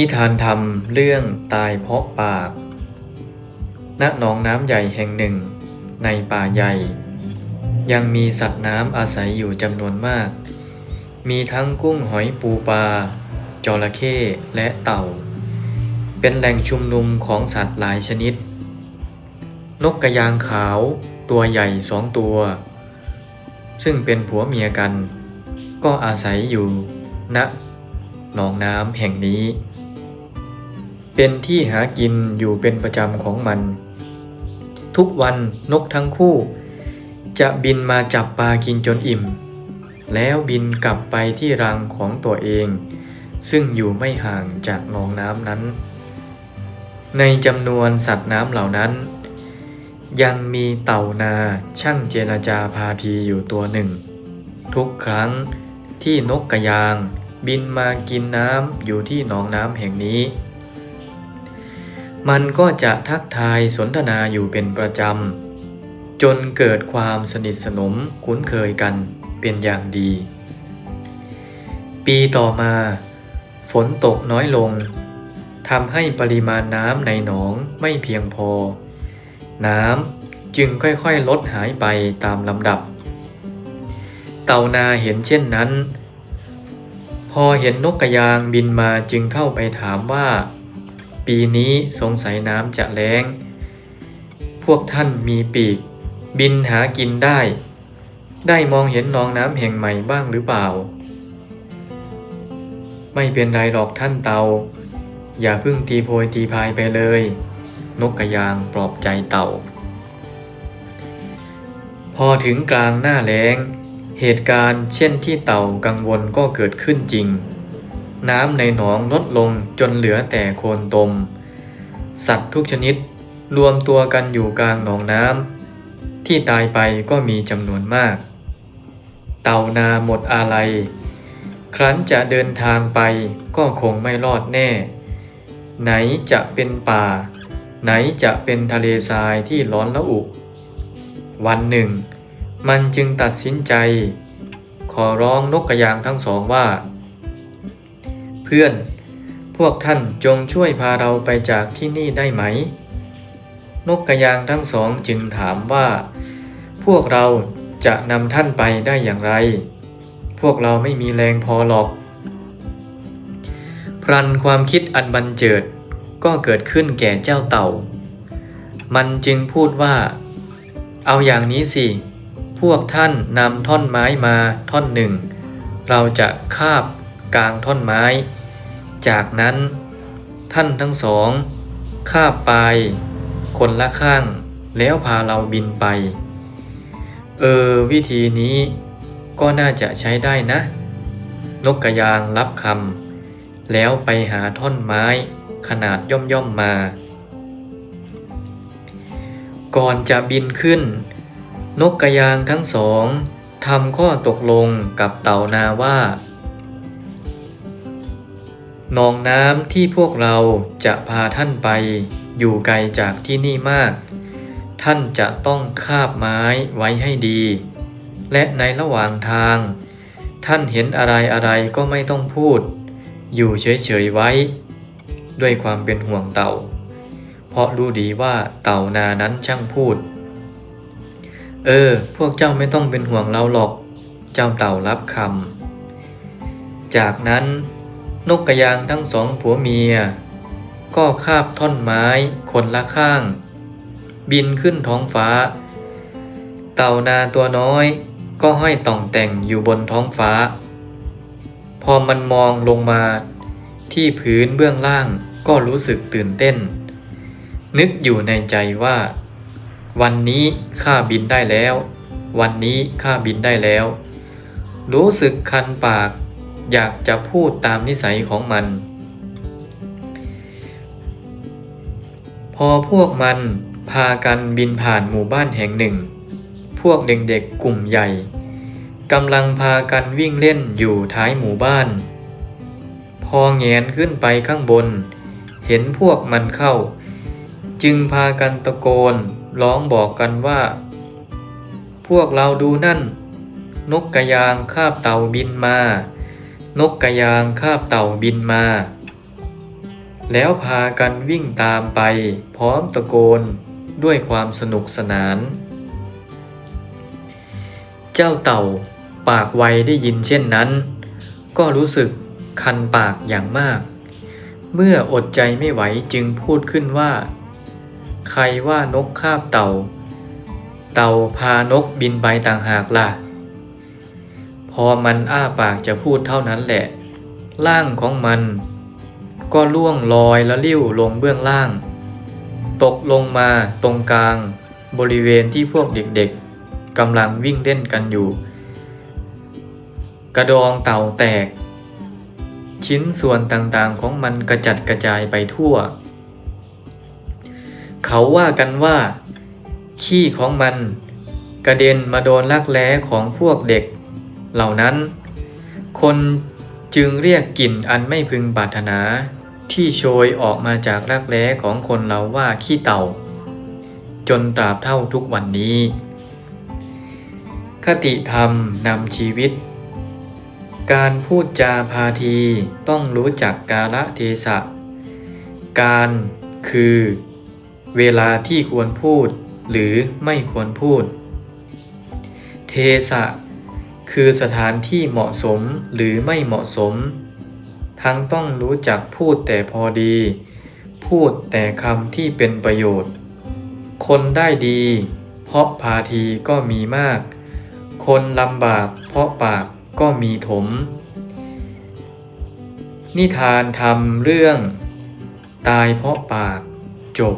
นิทานธรรมเรื่องตายเพราะปาก ณ หนองน้ำใหญ่แห่งหนึ่ง ในป่าใหญ่ ยังมีสัตว์น้ำอาศัยอยู่จำนวนมาก มีทั้งกุ้งหอยปูปลา จระเข้ และเต่า เป็นแหล่งชุมนุมของสัตว์หลายชนิด นกกระยางขาวตัวใหญ่สองตัว ซึ่งเป็นผัวเมียกัน ก็อาศัยอยู่ณหนองน้ำแห่งนี้ เป็นที่หากินอยู่เป็นประจำของมัน ทุกวันนกทั้งคู่ จะบินมาจับปลากินจนอิ่ม แล้วบินกลับไปที่รังของตัวเอง ซึ่งอยู่ไม่ห่างจากหนองน้ำนั้น ในจำนวนสัตว์น้ำเหล่านั้น ยังมีเต่านาช่างเจรจาพาทีอยู่ตัวหนึ่ง ทุกครั้งที่นกกระยาง บินมากินน้ำอยู่ที่หนองน้ำแห่งนี้ มันก็จะทักทายสนทนาอยู่เป็นประจำ จนเกิดความสนิทสนมคุ้นเคยกันเป็นอย่างดี ปีต่อมา ฝนตกน้อยลงทำให้ปริมาณน้ำในหนองไม่เพียงพอ น้ำจึงค่อยๆ ลดหายไปตามลำดับ เต่านาเห็นเช่นนั้น พอเห็นนกกระยางบินมาจึงเข้าไปถามว่า ปีนี้สงสัยน้ำจะแล้ง พวกท่านมีปีก บินหากินได้ ได้มองเห็นหนองน้ำแห่งใหม่บ้างหรือเปล่า ไม่เป็นไรหรอกท่านเตา อย่าเพึ่งตีโพยตีพายไปเลย นกกระยางปลอบใจเต่า พอถึงกลางหน้าแล้ง เหตุการณ์เช่นที่เต่ากังวลก็เกิดขึ้นจริง น้ำในหนองลดลงจนเหลือแต่โคลนตม สัตว์ทุกชนิดรวมตัวกันอยู่กลางหนองน้ำที่ตายไปก็มีจำนวนมาก เต่านาหมดอาลัยครั้นจะเดินทางไปก็คงไม่รอดแน่ ไหนจะเป็นป่า ไหนจะเป็นทะเลทรายที่ร้อนละอุ วันหนึ่ง มันจึงตัดสินใจ ขอร้องนกกระยางทั้งสองว่า เพื่อน พวกท่านจงช่วยพาเราไปจากที่นี่ได้ไหม นกกระยางทั้งสองจึงถามว่า พวกเราจะนำท่านไปได้อย่างไร พวกเราไม่มีแรงพอหรอก พรันความคิดอันบันเจิดก็เกิดขึ้นแก่เจ้าเต่า มันจึงพูดว่า เอาอย่างนี้สิ พวกท่านนำท่อนไม้มาท่อนหนึ่ง เราจะคาบกลางท่อนไม้ จากนั้น ท่านทั้งสองคาไป คนละข้างแล้วพาเราบินไป เออ วิธีนี้ก็น่าจะใช้ได้นะ นกกระยางรับคำแล้วไปหาท่อนไม้ขนาดย่อมย่อมๆมา ก่อนจะบินขึ้น นกกระยางทั้งสองทำข้อตกลงกับเต่านาว่า หนองน้ำที่พวกเราจะพาท่านไป อยู่ไกลจากที่นี่มาก ท่านจะต้องคาบไม้ไว้ให้ดี และในระหว่างทาง ท่านเห็นอะไรอะไรก็ไม่ต้องพูด อยู่เฉยๆไว้ ด้วยความเป็นห่วงเต่า เพราะรู้ดีว่าเต่านานั้นช่างพูด เออ พวกเจ้าไม่ต้องเป็นห่วงเราหรอก เจ้าเต่ารับคำจากนั้น นกกระยางทั้งสองผัวเมีย ก็คาบท่อนไม้คนละข้าง บินขึ้นท้องฟ้า เต่านาตัวน้อยก็ห้อยต่องแต่งอยู่บนท้องฟ้า พอมันมองลงมา ที่พื้นเบื้องล่างก็รู้สึกตื่นเต้น นึกอยู่ในใจว่า วันนี้ข้าบินได้แล้ว วันนี้ข้าบินได้แล้ว รู้สึกคันปาก อยากจะพูดตามนิสัยของมัน พอพวกมันพากันบินผ่านหมู่บ้านแห่งหนึ่ง พวกเด็กๆกลุ่มใหญ่กำลังพากันวิ่งเล่นอยู่ท้ายหมู่บ้าน พอแงนขึ้นไปข้างบน เห็นพวกมันเข้า จึงพากันตะโกนร้องบอกกันว่า พวกเราดูนั่น นกกระยางคาบเต่าบินมา นกกระยางคาบเต่าบินมา แล้วพากันวิ่งตามไปพร้อมตะโกนด้วยความสนุกสนาน เจ้าเต่าปากไวได้ยินเช่นนั้น ก็รู้สึกคันปากอย่างมาก เมื่ออดใจไม่ไหวจึงพูดขึ้นว่า ใครว่านกคาบเต่า เต่าพานกบินไปต่างหากล่ะ พอมันอ้าปากจะพูดเท่านั้นแหละ ร่างของมัน ก็ล่วงลอยและลิ้วลงเบื้องล่าง ตกลงมาตรงกลาง บริเวณที่พวกเด็กๆกำลังวิ่งเล่นกันอยู่ กระดองเต่าแตก ชิ้นส่วนต่างๆของมันกระจัดกระจายไปทั่ว เขาว่ากันว่า ขี้ของมัน กระเด็นมาโดนลักแร้ของพวกเด็ก เหล่านั้น คนจึงเรียกกลิ่นอันไม่พึงปรารถนา ที่โชยออกมาจากรักแร้ของคนเราว่าขี้เต่า จนตราบเท่าทุกวันนี้ คติธรรมนำชีวิต การพูดจาพาทีต้องรู้จักกาลเทศะ การคือ เวลาที่ควรพูดหรือไม่ควรพูด เทสะ คือสถานที่เหมาะสมหรือไม่เหมาะสม ทั้งต้องรู้จักพูดแต่พอดี พูดแต่คำที่เป็นประโยชน์ คนได้ดี เพราะพาทีก็มีมาก คนลำบาก เพราะปากก็มีถม นิทานทำเรื่อง ตายเพราะปากจบ